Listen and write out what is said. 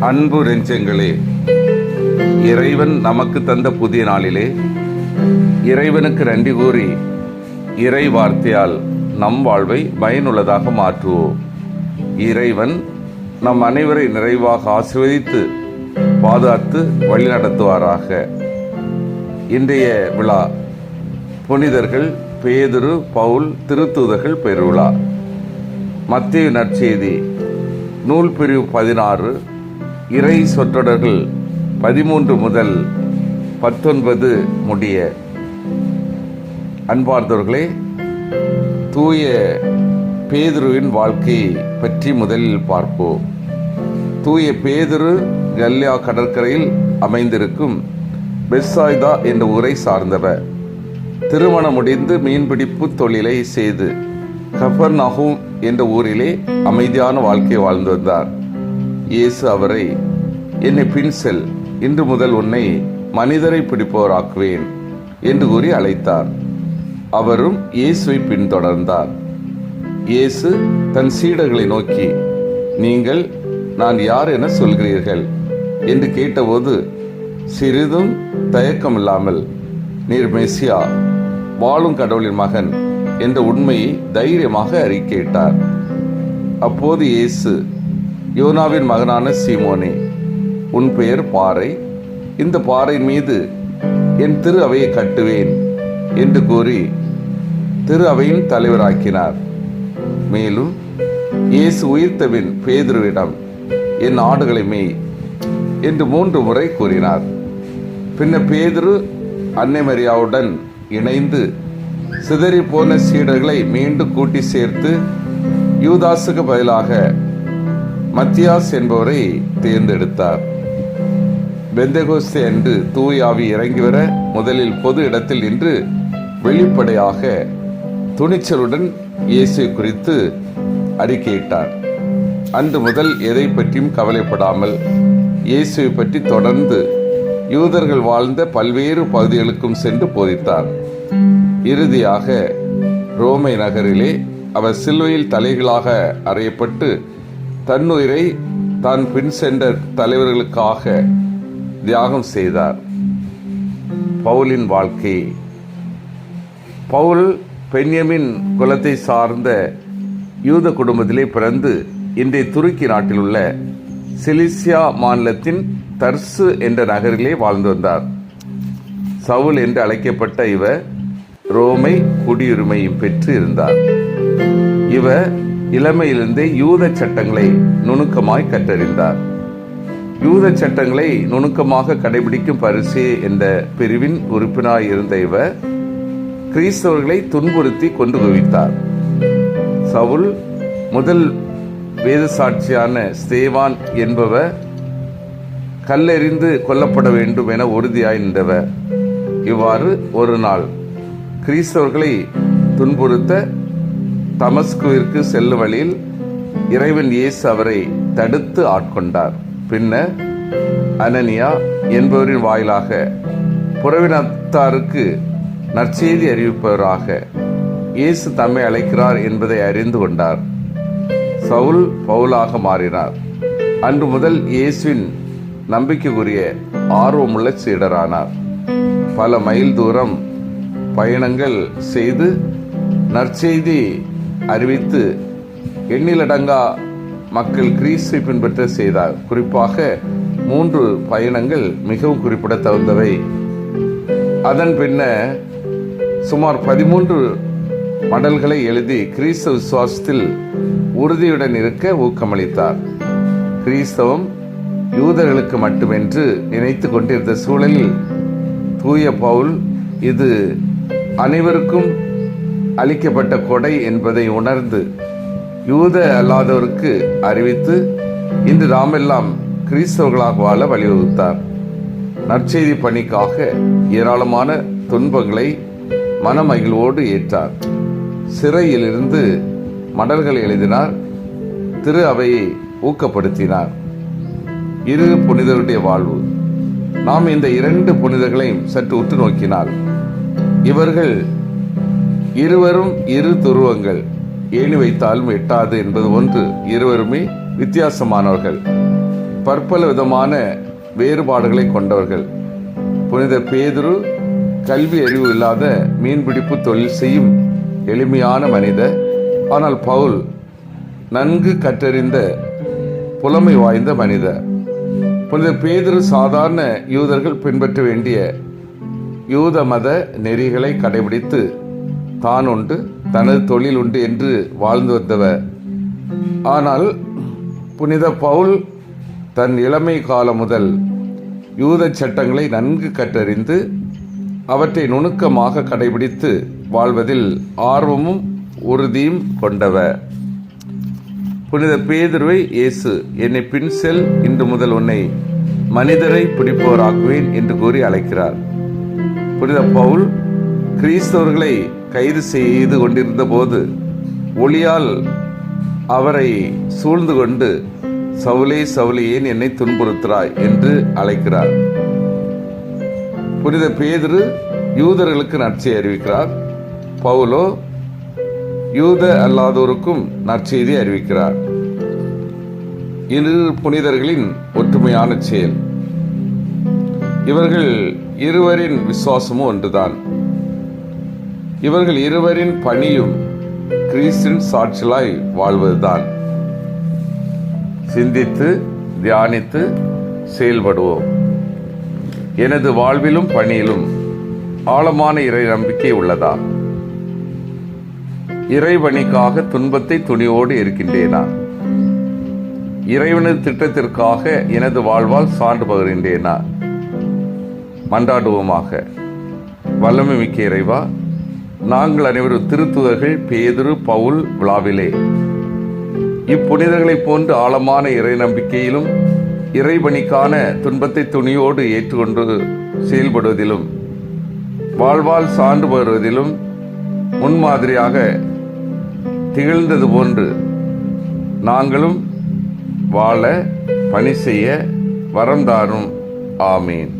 அன்பு நெஞ்சங்களே இறைவன் நமக்கு தந்த புதிய நாளிலே இறைவனுக்கு நன்றி கூறி இறை வார்த்தையால் நம் வாழ்வை பயனுள்ளதாக மாற்றுவோம். இறைவன் நம் அனைவரை நிறைவாக ஆசிர்வதித்து பாதுகாத்து வழிநடத்துவாராக. இன்றைய விழா புனிதர்கள் பேதுரு பவுல் திருத்தூதர்கள் பெருவிழா. மத்திய நற்செய்தி நூல் பிரிவு பதினாறு இறை சொற்றொடர்கள் பதிமூன்று முதல் பத்தொன்பது முடிய. அன்பார்ந்தவர்களே தூய பேதுருவின் வாழ்க்கை பற்றி முதலில் பார்ப்போம். தூய பேதுரு கல்யா கடற்கரையில் அமைந்திருக்கும் பெஸ்ஸாய்தா என்ற ஊரை சார்ந்தவர். திருமணம் முடிந்து மீன்பிடிப்பு தொழிலை செய்து கஃபர் நகும் என்ற ஊரிலே அமைதியான வாழ்க்கை வாழ்ந்து வந்தார். இயேசு அவரை என்னை பின் செல். இன்று முதல் உன்னை மனிதரை பிடிப்பவராக்குவேன் என்று கூறி அழைத்தார். அவரும் இயேசுவை பின்தொடர்ந்தார். இயேசு தன் சீடர்களை நோக்கி நீங்கள் நான் யார் என சொல்கிறீர்கள்? என்று கேட்டபோது சிறிதும் தயக்கமில்லாமல் நீர் மெஸ்ஸியா வாழும் கடவுளின் மகன் என்ற உண்மையை தைரியமாக அறிக்கையிட்டார். அப்போது இயேசு யோனாவின் மகனான சீமோனே உன் பெயர் பாறை. இந்த பாறை மீது என் திரு அவையை கட்டுவேன் என்று கூறி திரு அவையின் தலைவராக்கினார். மேலும் இயேசு உயிர்த்தவின் பேதுருவிடம் என் ஆடுகளை மெய் என்று மூன்று முறை கூறினார். பின்னர் பேதுரு அன்னை மரியாவுடன் இணைந்து சிதறி போன சீடர்களை மீண்டும் கூட்டி சேர்த்து யூதாசுக்கு பதிலாக மத்தியாஸ் என்பவரை தேர்ந்தெடுத்தார். பெந்தகோஸ்தே அன்று தூயாவி இறங்கி வர முதலில் பொது இடத்தில் நின்று வெளிப்படையாக துணிச்சலுடன் இயேசு குறித்து அறிக்கையிட்டார். அன்று முதல் எதை பற்றியும் கவலைப்படாமல் இயேசுவை பற்றி தொடர்ந்து யூதர்கள் வாழ்ந்த பல்வேறு பகுதிகளுக்கும் சென்று போதித்தார். இறுதியாக ரோமை நகரிலே அவர் சிலுவையில் தலைகளாக அறையப்பட்டு தன்னுயிரை தான் பின் சென்ற தலைவர்களுக்காக தியாகம் செய்தார். பவுலின் வாழ்க்கை. பவுல் பென்யமின் குலத்தை சார்ந்த யூத குடும்பத்திலே பிறந்து இன்றைய துருக்கி நாட்டில் உள்ள சிலிசியா மாநிலத்தின் தர்சு என்ற நகரிலே வாழ்ந்து வந்தார். சவுல் என்று அழைக்கப்பட்ட இவர் ரோமை குடியுரிமையும் பெற்று இருந்தார். இவர் இளமையிலிருந்தே யூத சட்டங்களை நுணுக்கமாய் கற்றறிந்தார். யூத சட்டங்களை நுணுக்கமாக கடைபிடிக்கும் பரிசே என்ற பிரிவின் உறுப்பினராய் இருந்த இவர் கிறிஸ்தவர்களை துன்புறுத்தி கொண்டு குவித்தார். சவுல் முதல் வேத சாட்சியான ஸ்தேவான் என்பவர் கல்லெறிந்து கொல்லப்பட வேண்டும் என உறுதியாய் நின்றவர். இவ்வாறு ஒரு நாள் கிறிஸ்தவர்களை துன்புறுத்த தமஸ்குவிற்கு செல்லும் வழியில் இறைவன் இயேசு அவரை தடுத்து ஆட்கொண்டார். பின்னர் அனனியா என்பவரின் வாயிலாக புறவினத்தாருக்கு நற்செய்தி அறிவிப்பவராக இயேசு தம்மை அழைக்கிறார் என்பதை அறிந்து கொண்டார். சவுல் பவுலாக மாறினார். அன்று முதல் இயேசுவின் நம்பிக்கைக்குரிய ஆர்வமுள்ள சீடரானார். பல மைல் தூரம் பயணங்கள் செய்து நற்செய்தி அறிவித்து எண்ணிலடங்கா மக்கள் கிரீஸை பின்பற்ற செய்தார். குறிப்பாக மூன்று பயணங்கள் மிகவும் குறிப்பிடத்தகுந்தவை. அதன் பின்னர் சுமார் பதிமூன்று மடல்களை எழுதி கிறிஸ்தவ விசுவாசத்தில் உறுதியுடன் இருக்க ஊக்கமளித்தார். கிறிஸ்தவம் யூதர்களுக்கு மட்டுமென்று நினைத்து கொண்டிருந்த சூழலில் தூய பவுல் இது அனைவருக்கும் அளிக்கப்பட்ட கொடை என்பதை உணர்ந்து யூத அல்லாதவருக்கு அறிவித்து இன்று நாமெல்லாம் கிறிஸ்தவர்களாக வாழ வழிவகுத்தார் நற்செய்தி பணிக்காக ஏராளமான துன்பங்களை மனமகிழ்வோடு ஏற்றார். சிறையிலிருந்து மடல்கள் எழுதினார். திரு அவையை ஊக்கப்படுத்தினார். இரு புனிதருடைய வாழ்வு. நாம் இந்த இரண்டு புனிதர்களையும் சற்று உற்று நோக்கினால் இவர்கள் இருவரும் இரு துருவங்கள். ஏணி வைத்தாலும் எட்டாது என்பது ஒன்று. இருவருமே வித்தியாசமானவர்கள். பற்பல விதமான வேறுபாடுகளை கொண்டவர்கள். புனித பேதுரு கல்வி அறிவு இல்லாத மீன்பிடிப்பு தொழில் செய்யும் எளிமையான மனிதர் ஆனால் பவுல் நன்கு கற்றறிந்த புலமை வாய்ந்த மனிதர் புனித பேதுரு சாதாரண யூதர்கள் பின்பற்ற வேண்டிய யூத மத நெறிகளை கடைபிடித்து தான் உண்டு தனது தொழில் உண்டு என்று வாழ்ந்து வந்தவர். ஆனால் புனித பவுல் தன் இளமை காலம் முதல் யூத சட்டங்களை நன்கு கற்றறிந்து அவற்றை நுணுக்கமாக கடைபிடித்து வாழ்வதில் ஆர்வமும் உறுதியும் கொண்டவர். புனித பேதுருவை இயேசு என்னை பின் செல் இன்று முதல் உன்னை மனிதரை பிடிப்பவராக்குவேன் என்று கூறி அழைக்கிறார். புனித பவுல் கிறிஸ்தவர்களை கைது செய்து கொண்டிருந்த போது ஒளியால் அவரை சூழ்ந்து கொண்டு சவுலே சவுலே ஏன் என்னை துன்புறுத்துறாய் என்று அழைக்கிறார். புனித பேதுரு யூதர்களுக்கு நற்செய்தி அறிவிக்கிறார். பவுலோ யூத அல்லாதோருக்கும் நற்செய்தி அறிவிக்கிறார். இரு புனிதர்களின் ஒற்றுமையான செயல். இவர்கள் இருவரின் விசுவாசமும் ஒன்றுதான். இவர்கள் இருவரின் பணியும் கிறிஸ்டின் சாட்சிலாய் வாழ்வதுதான். சிந்தித்து தியானித்து செயல்படுவோம். எனது வாழ்விலும் பணியிலும் ஆழமான இறை நம்பிக்கை உள்ளதா? இறைவனிக்காக துன்பத்தை துணியோடு இருக்கின்றேனா? இறைவனது திட்டத்திற்காக எனது வாழ்வால் சான்று பகிர்கின்றேனா? மன்றாடுவோமாக. வல்லமை மிக்க இறைவா நாங்கள் அனைவரும் திருத்துதர்கள் பேதுரு பவுல் விழாவிலே. இப்புனிதர்களைப் போன்று ஆழமான இறை நம்பிக்கையிலும் இறைபணிக்கான துன்பத்தை துணியோடு ஏற்றுக்கொண்டு செயல்படுவதிலும் வாழ்வால் சான்று வருவதிலும் முன்மாதிரியாக திகழ்ந்தது போன்று நாங்களும் வாழ பணி செய்ய வரம் தாரும். ஆமீன்.